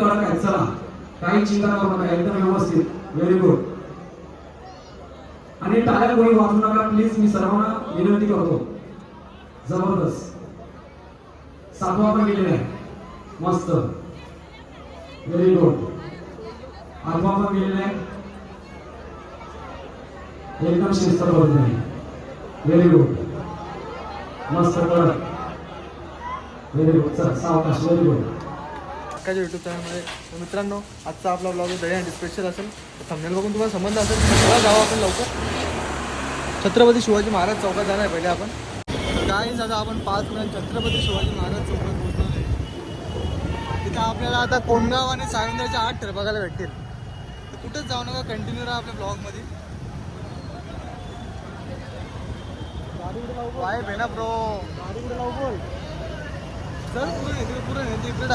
पद्धती आहे कडक चला. काही चिंता करू नका. एकदम व्यवस्थित. व्हेरी गुड आणि टायर गोळी वाचू नका. प्लीज मी सर्वांना विनंती करतो. जबरदस्त. सातवा पण गेलेला आहे. मस्त. व्हेरी गुड आठवा पण गेलेला आहे. एकदम शिस्तबद्ध नाही व्हेरी गुड मस्त कडक. व्हेरी गुड चल सावकाश. व्हेरी गुड माझ्या यूट्यूब चॅनलमध्ये तर मित्रांनो आजचा आपला ब्लॉग दही आणि स्पेशल असेल. थंबनेल बघून तुम्हाला संबंध असेल चला जाऊ आपण लवकर. छत्रपती शिवाजी महाराज चौकात जाणार आहे पहिले आपण. काय दादा आपण पाच मिनिट छत्रपती शिवाजी महाराज चौकात पोहोचणार आहे. तिथं आपल्याला आता कोंडगाव आणि सावंतच्या आठ ठर बघायला भेटतील. तर कुठंच जाऊ नका कंटिन्यू राहा आपल्या ब्लॉगमध्ये वाय भेना ब्रो गाडी कुठे लावू बोल? चल पुढे नाही पुढे नाही तिकडे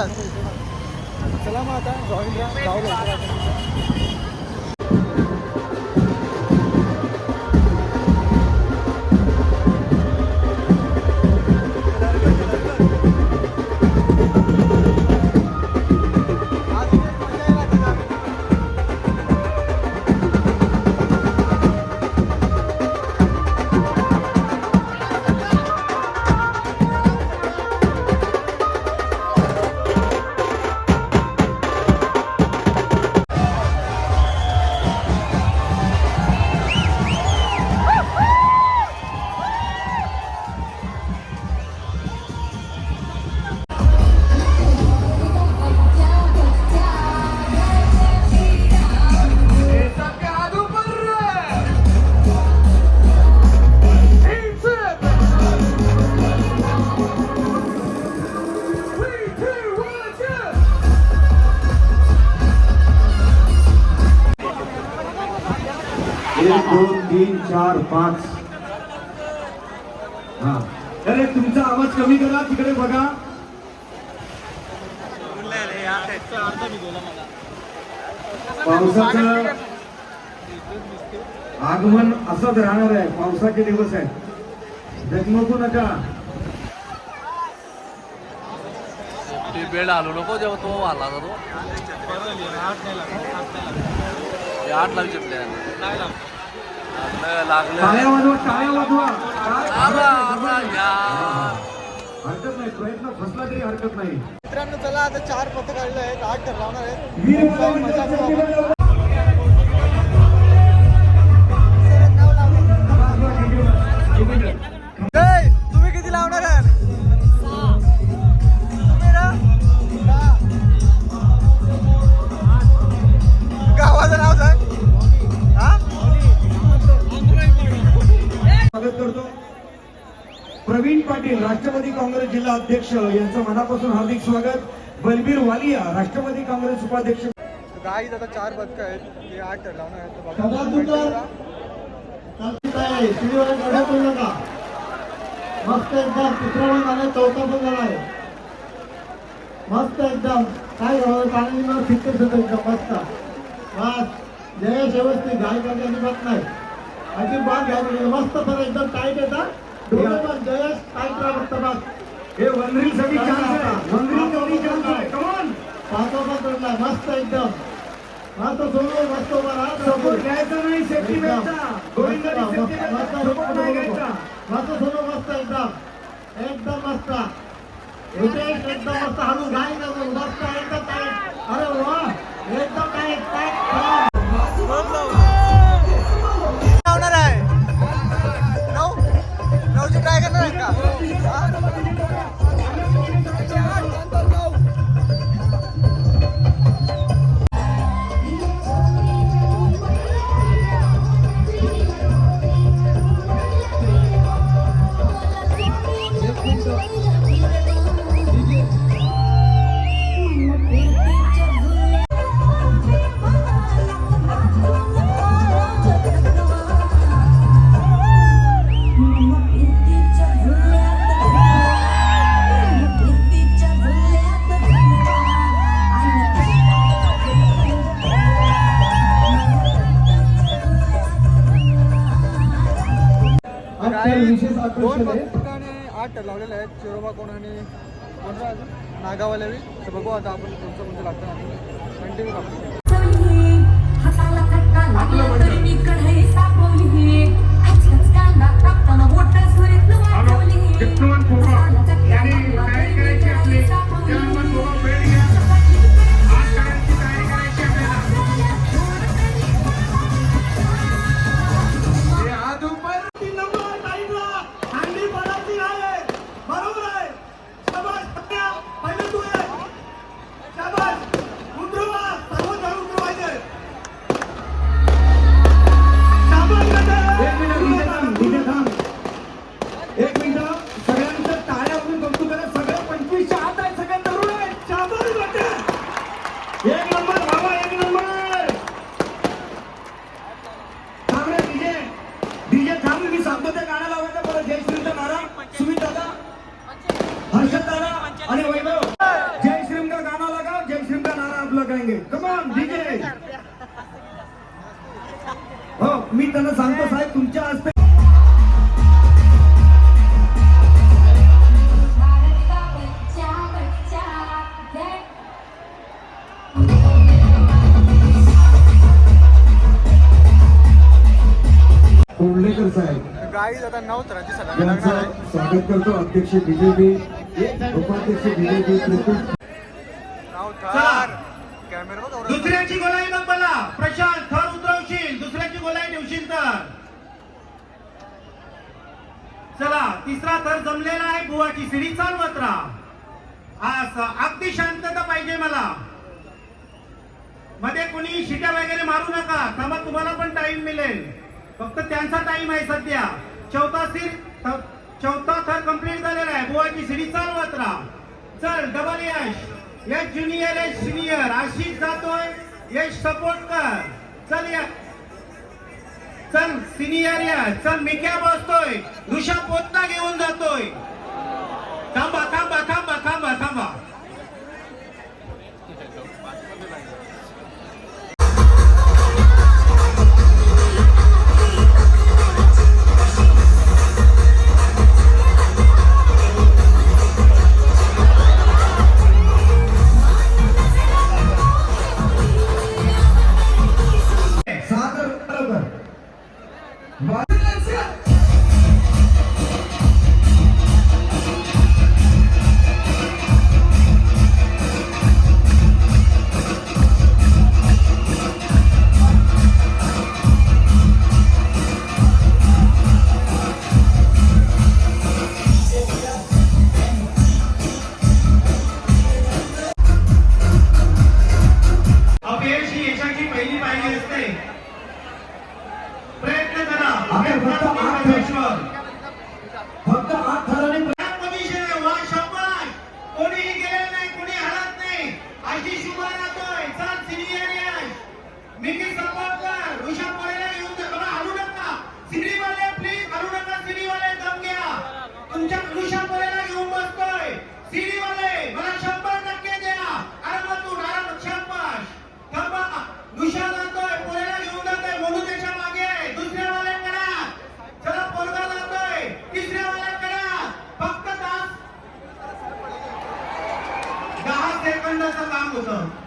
चला मग आता जॉईन राहा. तीन चार पाच. हा. अरे तुमचा आवाज कमी करा तिकडे बघा. पावसाचं आगमन असंच राहणार आहे. पावसाचे दिवस आहेत. जगमगू नका. बेड आलो नको जेव्हा तो आला तो. आठ लागलं लागलं टाळ्या वाजवा टाळ्या वाजवा. हरकत नाही प्रयत्न फसला तरी हरकत नाही. मित्रांनो चला आता चार पथक आलेले आहेत आठ ठर लावणार आहेत. प्रवीण पाटील राष्ट्रवादी काँग्रेस जिल्हा अध्यक्ष यांचं मनापासून हार्दिक स्वागत. बलबीर वालिया राष्ट्रवादी काँग्रेस उपाध्यक्ष. गाईत आता चार पथक आहेत. ते आठ. मस्त एकदम. तिसरा पण चौथा पण झालाय. मस्त एकदम. काय झालं? पाणी फिक्कच होतं एकदम मस्त. बस. जयश व्यवस्थित घाई करते अजिबात नाही अजिबात नाही मस्त तर एकदम टाईट येतात हे साठी चान्स आहे साठी चान्स आहे कमॉन मस्त एकदम मस्त सोडू मस्त उभा राहा सपोर्ट घ्यायचा नाही सेफ्टी एकदम. मस्त, सपोर्ट नाही घ्यायचा मस्त मस्त एकदम एकदम मस्त एकदम मस्त हळू घाई विशेष दोन आहे. पथकाने आठ लावलेले आहेत. चिरोबा कोण आणि कोण राहिलं? नागावाल्या बी तर बघू आता आपण कोणतं कोणतं लागतं. ना कंटिन्यू लागतो आता नऊ लागणार. आहे स्वागत करतो अध्यक्ष बीजेपी उपाध्यक्ष बीजेपी थर. कॅमेरा. दुसऱ्याची गोलाई मला प्रशांत थर उतरवशील. दुसऱ्याची गोलाई ठेवशील तर. चला तिसरा थर जमलेला आहे. बुवाची सिडी चालवत राहा. अगदी शांतता पाहिजे मला. मध्ये कोणी शिट्या वगैरे मारू नका. थांबा तुम्हाला पण टाइम मिळेल. फक्त त्यांचा टाइम आहे सध्या. चौथा सिर चौथा थर कंप्लीट झालेला आहे. बुवाची सिडी चालवत राहा. चल double Yash. Yash junior Yash senior Ashish जातोय. यश सपोर्ट कर. चल या. चल सिनियर या. चल मिक्या बसतोय? ऋषभ पोतना घेऊन जातोय. नाही आशिष उभा राहतोय चल सिनियर यश मिकी सपोर्ट कर ऋषभ कोरेला घेऊन जा बघा हलू नका सिडीवाले प्लीज हलू नका सिडीवाले दम घ्या तुमच्या ऋषभ कोरेला घेऊन बसतोय सिडीवाले मला शंभर टक्के द्या आरामातून आराम शाबास थांबा ऋषभ जातोय पोरेला घेऊन जातोय म्हणून त्याच्यामागे आहे. दुसऱ्या वाले करा चला पोरगा जातोय तिसऱ्या वाले करा फक्त दहा दहा सेकंदाचं काम होतं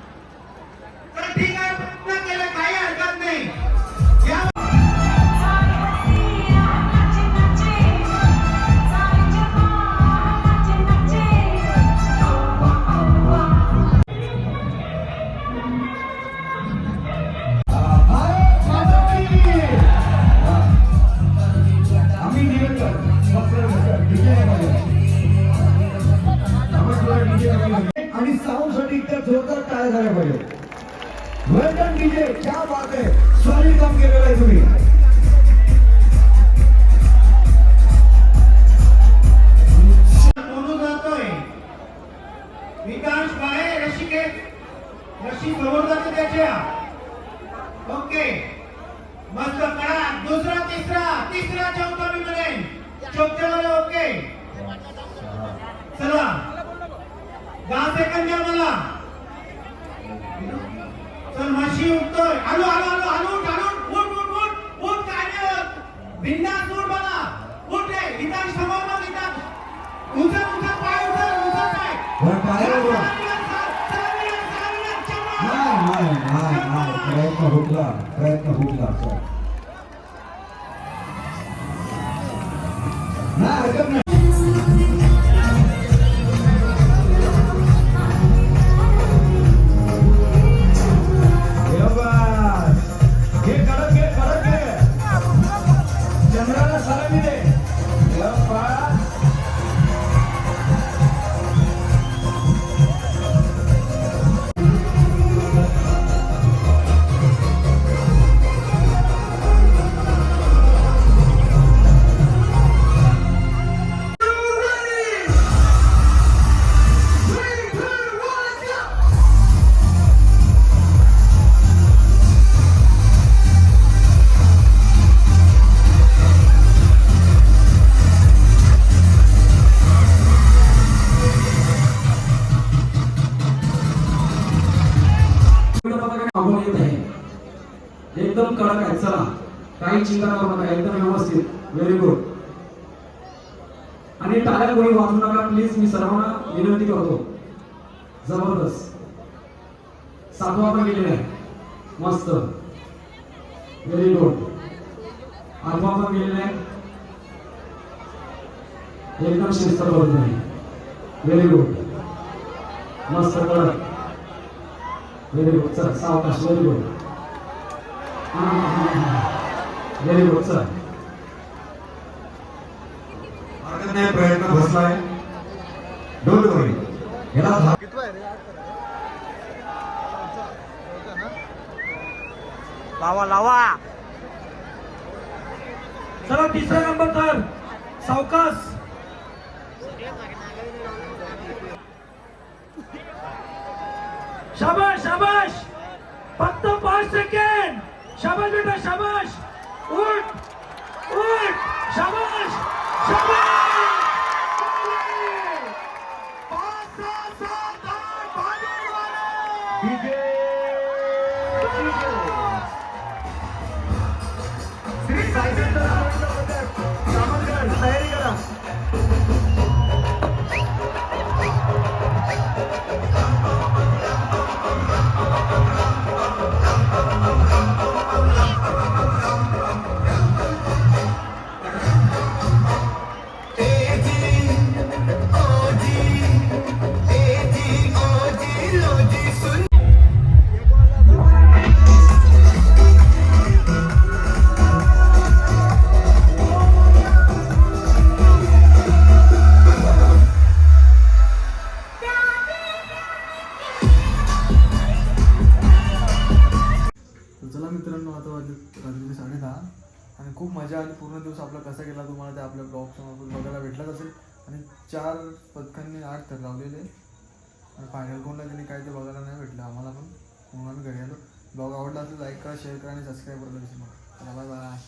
डीजे क्या बात आहे. सॉलिड काम केलेलं आहे तुम्ही. बोलू जातोय. विकास बाहेर रशिकेत रशी समोर जातो त्याच्या. ओके. मस्त करा दुसरा तिसरा तिसरा चौथा मी म्हणेन. चौथ्या ओके. चला. दहा सेकंद द्या मला. बदमाशी म्हशी उठतोय आलो आलो आलो आलो आलो उठ उठ उठ उठ काय बिंदास उठ बघा उठ रे गीतांश थांबव गीतांश उंचा उंचा पाय उठा उंचा पाय. प्रयत्न हुकला प्रयत्न हुकला सर. नाही. चिंता करू नका एकदम व्यवस्थित. व्हेरी गुड आणि टाळ्या कोणी वाजू नका प्लीज मी सर्वांना विनंती करतो. जबरदस्त. सातवा पण गेलेला आहे. मस्त. व्हेरी गुड आठवा पण गेलेला आहे. एकदम शिस्तबद्ध आहे व्हेरी गुड मस्त कडक व्हेरी गुड चल सावकाश. Very good very good sir हरकत नाही प्रयत्न बसलाय. डोंट वरी याला धा- कितवा आहे रे लावा लावा. चला तिसरा नंबर तर सावकाश. शाबाश शाबाश. फक्त पाच सेकंड शाबाश बेटा शाबाश. दिवस आपला कसा गेला तुम्हाला ते आपल्या ब्लॉगसमोर बघायला भेटलाच असेल. आणि चार पदकांनी आठ तर लावलेले. आणि फायनल कोणला त्यांनी काय ते बघायला नाही भेटलं आम्हाला पण. म्हणून आम्ही घरी आलो. ब्लॉग आवडला असेल लाईक करा शेअर करा आणि सबस्क्राईब करायला विसरू नका बाय बाय